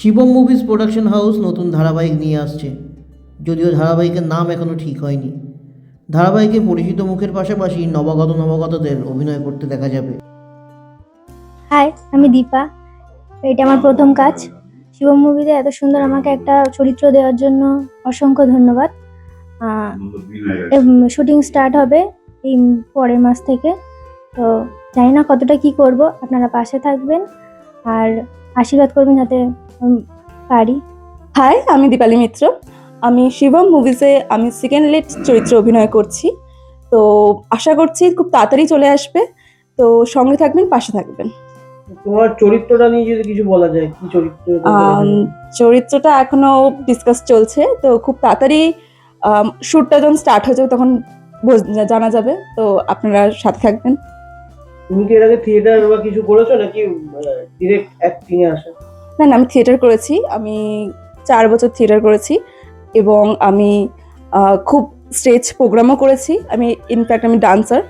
Shivam movies production house নতুন ধারাবাহিক নিয়ে আসছে। যদিও ধারাবাহিকের নাম এখনও ঠিক হয়নি। ধারাবাহিকে পরিচিত মুখের পাশাপাশি নবাগত নবাগতদের অভিনয় করতে দেখা যাবে। হাই, আমি দীপা। এটা আমার প্রথম কাজ। শিবম মুভিতে এত সুন্দর আমাকে একটা চরিত্র দেওয়ার জন্য অসংখ্য ধন্যবাদ। শুটিং স্টার্ট হবে এই পরের মাস থেকে। তো জানি না কতটা কি করব। আপনারা পাশে থাকবেন। আর আশীর্বাদ করবেন যাতে পারি। হাই আমি দীপালি মিত্র। আমি শিবম মুভিজে আমি সেকেন্ড লিড চরিত্রে অভিনয় করছি। তো আশা করছি খুব তাড়াতাড়ি চলে আসবে। তো সঙ্গে থাকবেন পাশে থাকবেন। তোমার চরিত্রটা নিয়ে যদি কিছু বলা যায় কি চরিত্র? চরিত্রটা এখনও ডিসকাস চলছে। তো খুব তাড়াতাড়ি শ্যুটটা যখন স্টার্ট হয়ে যাবে তখন বোঝ- জানা যাবে। তো আপনারা সাথে থাকবেন। তুমি কি এর আগে থিয়েটার বা কিছু করেছ নাকি ডিরেক্ট অ্যাক্টিং এ আসা? না না আমি থিয়েটার করেছি। আমি চার বছর থিয়েটার করেছি এবং আমি খুব স্টেজ প্রোগ্রামও করেছি। আমি ইনফ্যাক্ট আমি ডান্সার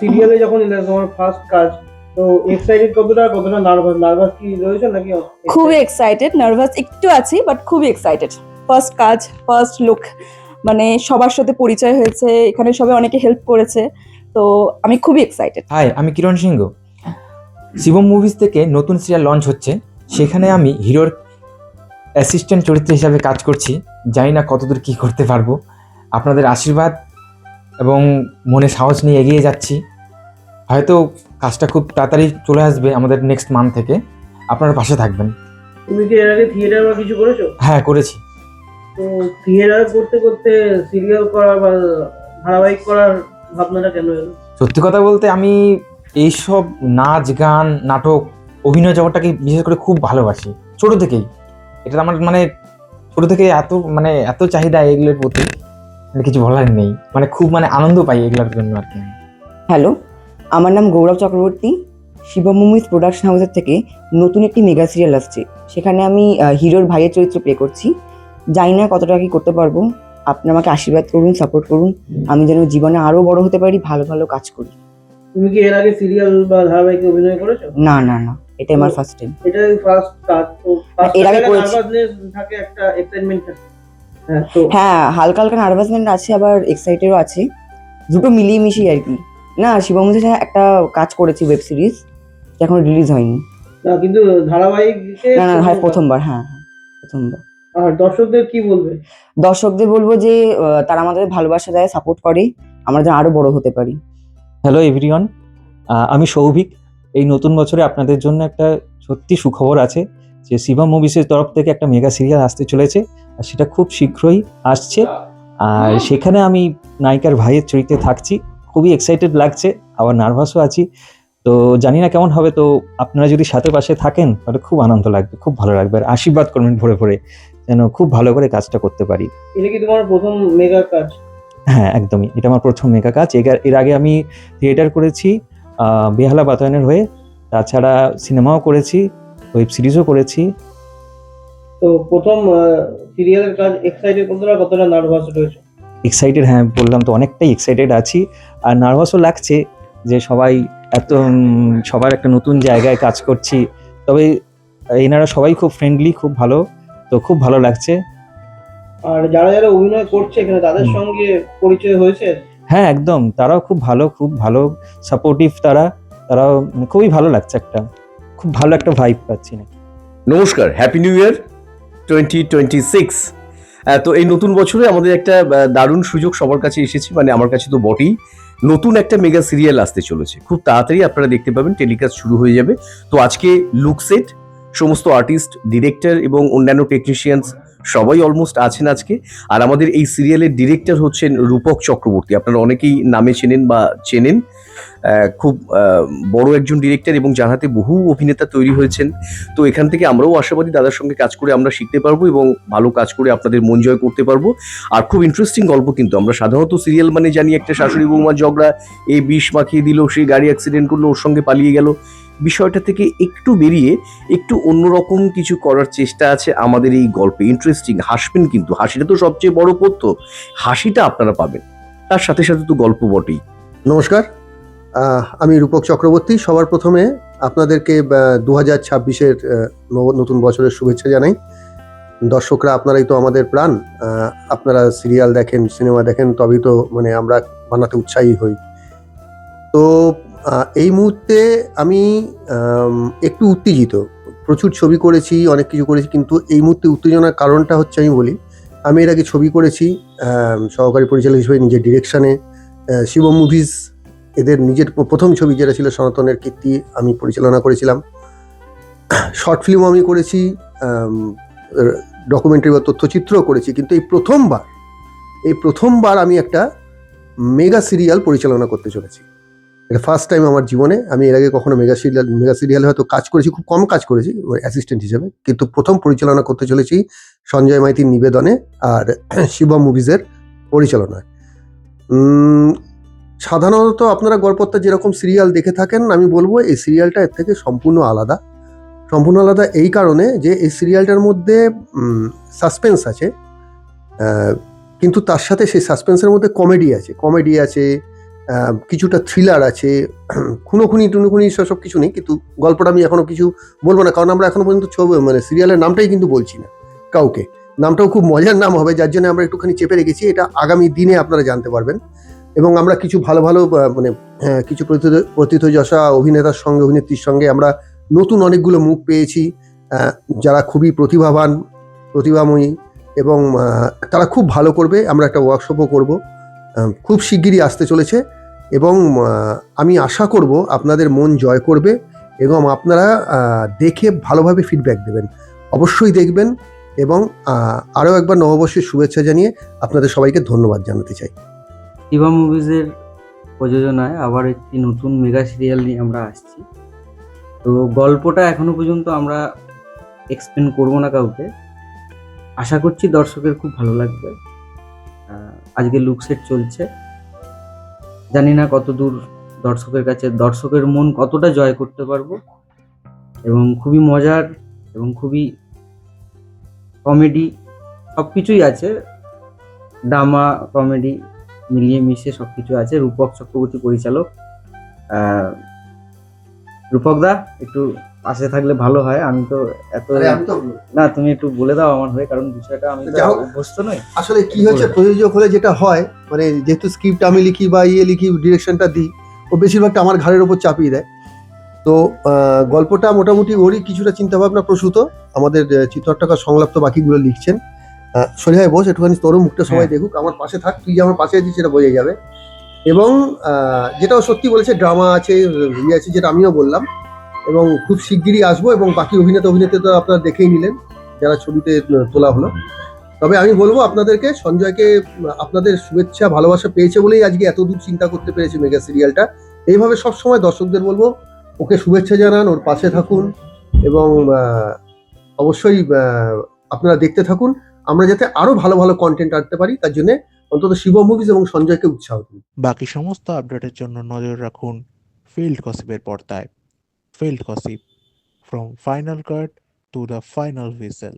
সিরিয়ালে যখন এলে তোমার ফার্স্ট কাজ তো এক্সাইটেড কতটা কতটা নার্ভাস নার্ভাস কি রয়েছে নাকি খুবই এক্সাইটেড নার্ভাস একটু আছি বাট খুবই এক্সাইটেড ফার্স্ট কাজ ফার্স্ট লুক মানে সবার সাথে পরিচয় হয়েছে এখানে সবাই অনেকে হেল্প করেছে তো আমি খুবই এক্সাইটেড হাই আমি কিরণ সিংহ। শিবম মুভিজ থেকে নতুন সিরিয়াল লঞ্চ হচ্ছে। সেখানে আমি হিরোর অ্যাসিস্ট্যান্ট চরিত্র হিসাবে কাজ করছি। জানি না কতদূর কী করতে পারব। আপনাদের আশীর্বাদ এবং মনে সাহস নিয়ে এগিয়ে যাচ্ছি। হয়তো কাজটা খুব তাড়াতাড়ি চলে আসবে আমাদের নেক্সট মান্থ থেকে। আপনারা পাশে থাকবেন। তুমি কি এর আগে থিয়েটার বা কিছু করেছ? হ্যাঁ করেছি। তো থিয়েটার করতে করতে সিরিয়াল করা বা ধারাবাহিক করার ভাবনাটা কেন এলো? সত্যি কথা বলতে আমি এইসব নাচ গান নাটক অভিনয় জগৎটাকে বিশেষ করে খুব ভালোবাসি ছোট থেকেই। এটা আমার মানে ছোট থেকে এত মানে এত চাহিদা এগুলোর প্রতি মানে কিছু বলার নেই। মানে খুব মানে আনন্দ পাই এগুলোর জন্য আর কি আমি। হ্যালো আমার নাম গৌরব চক্রবর্তী শিবম মুভিজ প্রোডাকশন হাউসের থেকে নতুন একটি মেগা সিরিয়াল আসছে। সেখানে আমি হিরোর ভাইয়ের চরিত্র প্লে করছি। জানি না কতটা কি করতে পারব। আপনি আমাকে আশীর্বাদ করুন সাপোর্ট করুন। আমি যেন জীবনে আরও বড় হতে পারি ভালো ভালো কাজ করি। তুমি কি এর আগে সিরিয়াল বা ধারাবাহিকে অভিনয় করেছ? না না না। এটা আমার ফার্স্ট টাইম এটা ফার্স্ট কাজ তো এর আগে করেছি। থাকে একটা এক্সাইটমেন্ট থাকে। হ্যাঁ হ্যাঁ হালকা হালকা নার্ভাসমেন্ট আছে আবার এক্সাইটেডও আছে। দুটো মিলিয়ে মিশিয়ে আর কি। না শিবম মুভিজ একটা কাজ করেছি ওয়েব সিরিজ এখন রিলিজ হয়নি। না, কিন্তু ধারাবাহিক না না হয় প্রথমবার হ্যাঁ হ্যাঁ প্রথমবার। আর দর্শকদের কি বলবে? দর্শকদের বলব যে তারা আমাদের ভালোবাসা দেয় সাপোর্ট করে আমরা যেন আরও বড় হতে পারি। হ্যালো এভরিওয়ান আমি সৌভিক। এই নতুন বছরে আপনাদের জন্য একটা সত্যি সুখবর আছে যে শিবম মুভিসের তরফ থেকে একটা মেগা সিরিয়াল আসতে চলেছে আর সেটা খুব শীঘ্রই আসছে। আর সেখানে আমি নায়িকার ভাইয়ের চরিত্রে থাকছি খুবই এক্সাইটেড লাগছে আবার নার্ভাসও আছি। তো জানি না কেমন হবে তো আপনারা যদি সাথে পাশে থাকেন তাহলে খুব আনন্দ লাগবে খুব ভালো লাগবে। আর আশীর্বাদ করবেন ভরে ভরে। যেন খুব ভালো করে কাজটা করতে পারি। এটা কি তোমার প্রথম মেগা কাজ? হ্যাঁ একদমই। এটা আমার প্রথম মেগা কাজ। এর- আগে আমি থিয়েটার করেছি বেহালা বাতায়নের হয়ে। তাছাড়া সিনেমাও করেছি ওয়েব সিরিজও করেছি। তো প্রথম সিরিয়ালের কাজ এক্সাইটেড কতটা কতটা নার্ভাস রয়েছে? এক্সাইটেড হ্যাঁ বললাম তো অনেকটাই এক্সাইটেড আছি। আর নার্ভাসও লাগছে যে সবাই এত সবার একটা নতুন জায়গায় কাজ করছি। তবে এনারা সবাই খুব ফ্রেন্ডলি খুব ভালো। তো খুব ভালো লাগছে। আর যারা যারা অভিনয় করছে এখানে তাদের সঙ্গে পরিচয় হয়েছে? হ্যাঁ একদম। তারাও খুব ভালো খুব ভালো সাপোর্টিভ তারা। তারাও মানে খুবই ভালো লাগছে একটা খুব ভালো একটা ভাইব পাচ্ছি না নমস্কার happy new year twenty twenty six তো এই নতুন বছরে আমাদের একটা দারুণ সুযোগ সবার কাছে এসেছে মানে আমার কাছে তো বটেই। নতুন একটা মেগা সিরিয়াল আসতে চলেছে। খুব তাড়াতাড়ি আপনারা দেখতে পাবেন টেলিকাস্ট শুরু হয়ে যাবে। তো আজকে লুকসেট সমস্ত আর্টিস্ট ডিরেক্টর এবং অন্যান্য টেকনিশিয়ানস সবাই অলমোস্ট আছেন আজকে। আর আমাদের এই সিরিয়ালের ডিরেক্টর হচ্ছেন রূপক চক্রবর্তী। আপনারা অনেকেই নামে চেনেন বা চেনেন। খুব বড় একজন ডিরেক্টর এবং যার হাতে বহু অভিনেতা তৈরি হয়েছেন। তো এখান থেকে আমরাও আশাবাদী দাদার সঙ্গে কাজ করে আমরা শিখতে পারব এবং ভালো কাজ করে আপনাদের মন জয় করতে পারব। আর খুব ইন্টারেস্টিং গল্প কিন্তু, আমরা সাধারণত সিরিয়াল মানে জানি একটা শাশুড়ি বৌমার ঝগড়া এই বিষ মাখিয়ে দিল সেই গাড়ি অ্যাক্সিডেন্ট করল, ওর সঙ্গে পালিয়ে গেল। বিষয়টা থেকে একটু বেরিয়ে একটু অন্যরকম কিছু করার চেষ্টা আছে আমাদের এই গল্পে। ইন্টারেস্টিং হাসবেন কিন্তু। হাসিটা তো সবচেয়ে বড় পথ্য। হাসিটা আপনারা পাবেন। তার সাথে সাথে তো গল্প বটেই। নমস্কার। আমি রূপক চক্রবর্তী। সবার প্রথমে আপনাদেরকে দু হাজার ছাব্বিশের নতুন বছরের শুভেচ্ছা জানাই। দর্শকরা, আপনারাই তো আমাদের প্রাণ। আপনারা সিরিয়াল দেখেন, সিনেমা দেখেন, তবেই তো মানে আমরা বানাতে উৎসাহী হই। তো এই মুহূর্তে আমি একটু উত্তেজিত। প্রচুর ছবি করেছি, অনেক কিছু করেছি, কিন্তু এই মুহূর্তে উত্তেজনার কারণটা হচ্ছে আমি বলি, আমি এর আগে ছবি করেছি সহকারী পরিচালক হিসেবে নিজের ডিরেকশানে শিব মুভিজ এদের নিজের প্রথম ছবি যেটা ছিল সনাতনের কীর্তি, আমি পরিচালনা করেছিলাম। শর্ট ফিল্ম আমি করেছি ডকুমেন্টারি বা তথ্যচিত্রও করেছি, কিন্তু এই প্রথমবার এই প্রথমবার আমি একটা মেগা সিরিয়াল পরিচালনা করতে চলেছি। এটা ফার্স্ট টাইম আমার জীবনে, আমি এর আগে কখনো মেগা সিরিয়াল মেগা সিরিয়ালে হয়তো কাজ করেছি, খুব কম কাজ করেছি অ্যাসিস্ট্যান্ট হিসেবে। কিন্তু প্রথম পরিচালনা করতে চলেছি সঞ্জয় মাইতির নিবেদনে আর শিবম মুভিজের পরিচালনায়। সাধারণত আপনারা গড়পত্তা যেরকম সিরিয়াল দেখে থাকেন, আমি বলব এই সিরিয়ালটা এর থেকে সম্পূর্ণ আলাদা। সম্পূর্ণ আলাদা এই কারণে যে এই সিরিয়ালটার মধ্যে সাসপেন্স আছে কিন্তু তার সাথে সেই সাসপেন্সের মধ্যে কমেডি আছে। কমেডি আছে কিছুটা থ্রিলার আছে খুনোখুনি টুনুখুনি সেসব কিছু নেই কিন্তু গল্পটা আমি এখনও কিছু বলব না কারণ আমরা এখনও পর্যন্ত ছবি মানে সিরিয়ালের নামটাই কিন্তু বলছি না কাউকে। নামটাও খুব মজার নাম হবে যার জন্য আমরা একটুখানি চেপে রেখেছি এটা আগামী দিনে আপনারা জানতে পারবেন। এবং আমরা কিছু ভালো ভালো মানে আহ, কিছু প্রথিতযশা অভিনেতার সঙ্গে অভিনেত্রীর সঙ্গে আমরা নতুন অনেকগুলো মুখ পেয়েছি যারা খুবই প্রতিভাবান প্রতিভাময়ী এবং তারা খুব ভালো করবে আমরা একটা ওয়ার্কশপও করব খুব শিগগিরই আসতে চলেছে। এবং আমি আশা করব আপনাদের মন জয় করবে এবং আপনারা দেখে ভালোভাবে ফিডব্যাক দেবেন। অবশ্যই দেখবেন এবং আরও একবার নববর্ষের শুভেচ্ছা জানিয়ে আপনাদের সবাইকে ধন্যবাদ জানাতে চাই। শিবা মুভিজের প্রযোজনায় আবার একটি নতুন মেগা সিরিয়াল নিয়ে আমরা আসছি। তো গল্পটা এখনও পর্যন্ত আমরা এক্সপ্লেন করব না কাউকে। আশা করছি দর্শকের খুব ভালো লাগবে। আজকে লুকসেট চলছে। জানি না কত দূর দর্শকের কাছে, দর্শকের মন কতটা জয় করতে পারব। এবং খুবই মজার এবং খুবই কমেডি সব কিছুই আছে। ড্রামা, কমেডি মিলিয়ে মিশিয়ে সব কিছু আছে। রূপক চক্রবর্তী পরিচালক। রূপক দা একটু পাশে থাকলে ভালো হয়। আমি তো এত না তুমি একটু বলে দাও আমার হয়ে কারণ বিষয়টা আমি অভ্যস্ত নই। আসলে কি হয়েছে প্রযোজক হলে যেটা হয় মানে যেহেতু স্ক্রিপ্ট আমি লিখি বা ইয়ে লিখি ডিরেকশনটা দিই ও বেশিরভাগটা আমার ঘাড়ের ওপর চাপিয়ে দেয়। তো গল্পটা মোটামুটি ওরই কিছুটা চিন্তাভাবনা প্রসূত। আমাদের আহ, চিত্রট্টকার সংলাপ তো বাকিগুলো লিখছেন। সরি ভাই বস একটুখানি তোর মুখটা সবাই হ্যাঁ। দেখুক। আমার পাশে থাক তুই যে আমার পাশে আছিস সেটা বোঝা যাবে। এবং যেটাও সত্যি বলেছে ড্রামা আছে ইয়ে আছে, যেটা আমিও বললাম। এবং খুব শিগগিরই আসব এবং বাকি অভিনেতা অভিনেত্রী তো আপনারা দেখেই নিলেন, যারা ছবিতে তোলা হলো। তবে আমি বলব আপনাদেরকে, সঞ্জয়কে আপনাদের শুভেচ্ছা, ভালোবাসা পেয়েছে বলেই আজকে এত দূর চিন্তা করতে পেরেছে মেগা সিরিয়ালটা। এইভাবে সব সময় দর্শকদের বলব, ওকে শুভেচ্ছা জানান, ওর পাশে থাকুন এবং অবশ্যই আপনারা দেখতে থাকুন। আমরা যাতে আরও ভালো ভালো কন্টেন্ট আনতে পারি, তার জন্য অন্তত শিব মুভিজ এবং সঞ্জয়কে উৎসাহ দিন। বাকি সমস্ত আপডেটের জন্য নজর রাখুন ফিল্ড কসিপের পর্দায়। Field gossip from final card to the final whistle